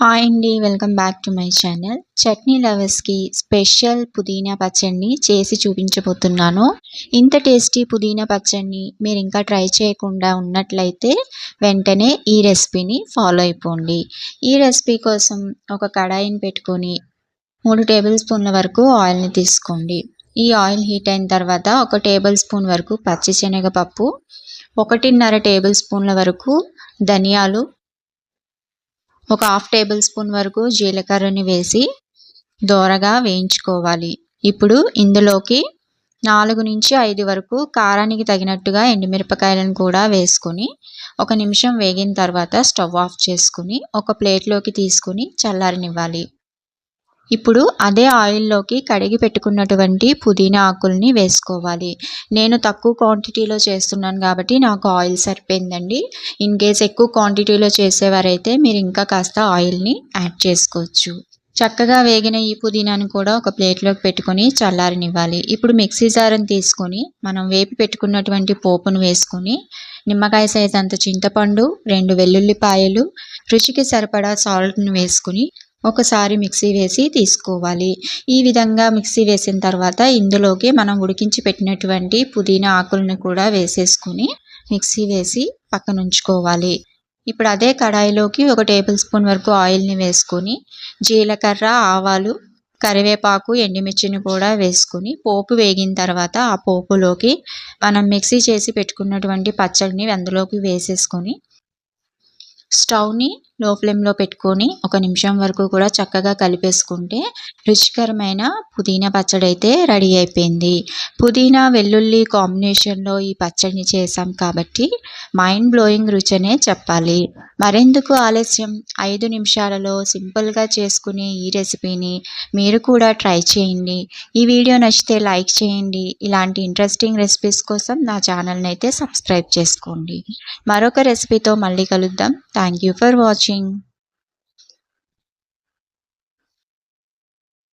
Hi అండి welcome back to my channel. Chutney లవర్స్కి special పుదీనా పచ్చడిని చేసి చూపించబోతున్నాను. ఇంత టేస్టీ పుదీనా పచ్చడిని మీరు ఇంకా ట్రై చేయకుండా ఉన్నట్లయితే వెంటనే ఈ రెసిపీని ఫాలో అయిపోండి. ఈ రెసిపీ కోసం ఒక కడాయిని పెట్టుకొని మూడు టేబుల్ స్పూన్ల వరకు ఆయిల్ని తీసుకోండి. ఈ ఆయిల్ హీట్ అయిన తర్వాత ఒక టేబుల్ స్పూన్ వరకు పచ్చిశనగపప్పు ఒకటిన్నర టేబుల్ స్పూన్ల వరకు ధనియాలు ఒక హాఫ్ టేబుల్ స్పూన్ వరకు జీలకర్రని వేసి దోరగా వేయించుకోవాలి. ఇప్పుడు ఇందులోకి నాలుగు నుంచి ఐదు వరకు కారానికి తగినట్టుగా ఎండుమిరపకాయలను కూడా వేసుకొని ఒక నిమిషం వేగిన తర్వాత స్టవ్ ఆఫ్ చేసుకుని ఒక ప్లేట్లోకి తీసుకుని చల్లారనివ్వాలి. ఇప్పుడు అదే ఆయిల్లోకి కడిగి పెట్టుకున్నటువంటి పుదీనా ఆకుల్ని వేసుకోవాలి. నేను తక్కువ క్వాంటిటీలో చేస్తున్నాను కాబట్టి నాకు ఆయిల్ సరిపోయిందండి. ఇన్ కేస్ ఎక్కువ క్వాంటిటీలో చేసేవారైతే మీరు ఇంకా కాస్త ఆయిల్ని యాడ్ చేసుకోవచ్చు. చక్కగా వేగిన ఈ పుదీనాను కూడా ఒక ప్లేట్లోకి పెట్టుకొని చల్లారనివ్వాలి. ఇప్పుడు మిక్సీ జారని తీసుకొని మనం వేపి పెట్టుకున్నటువంటి పోపును వేసుకొని నిమ్మకాయ సైజ్ అంత చింతపండు రెండు వెల్లుల్లిపాయలు రుచికి సరిపడా సాల్ట్ని వేసుకుని ఒకసారి మిక్సీ వేసి తీసుకోవాలి. ఈ విధంగా మిక్సీ వేసిన తర్వాత ఇందులోకి మనం ఉడికించి పెట్టినటువంటి పుదీనా ఆకులను కూడా వేసేసుకుని మిక్సీ వేసి పక్కన ఉంచుకోవాలి. ఇప్పుడు అదే కడాయిలోకి ఒక టేబుల్ స్పూన్ వరకు ఆయిల్ని వేసుకొని జీలకర్ర ఆవాలు కరివేపాకు ఎండుమిర్చిని కూడా వేసుకుని పోపు వేగిన తర్వాత ఆ పోపులోకి మనం మిక్సీ చేసి పెట్టుకున్నటువంటి పచ్చడిని అందులోకి వేసేసుకొని స్టవ్ని లో ఫ్లేమ్లో పెట్టుకొని ఒక నిమిషం వరకు కూడా చక్కగా కలిపేసుకుంటే రుచికరమైన పుదీనా పచ్చడి అయితే రెడీ అయిపోయింది. పుదీనా వెల్లుల్లి కాంబినేషన్లో ఈ పచ్చడిని చేసాం కాబట్టి మైండ్ బ్లోయింగ్ రుచనే చెప్పాలి. మరెందుకు ఆలస్యం? ఐదు నిమిషాలలో సింపుల్గా చేసుకునే ఈ రెసిపీని మీరు కూడా ట్రై చేయండి. ఈ వీడియో నచ్చితే లైక్ చేయండి. ఇలాంటి ఇంట్రెస్టింగ్ రెసిపీస్ కోసం నా ఛానల్ని అయితే సబ్స్క్రైబ్ చేసుకోండి. మరొక రెసిపీతో మళ్ళీ కలుద్దాం. Thank you for watching.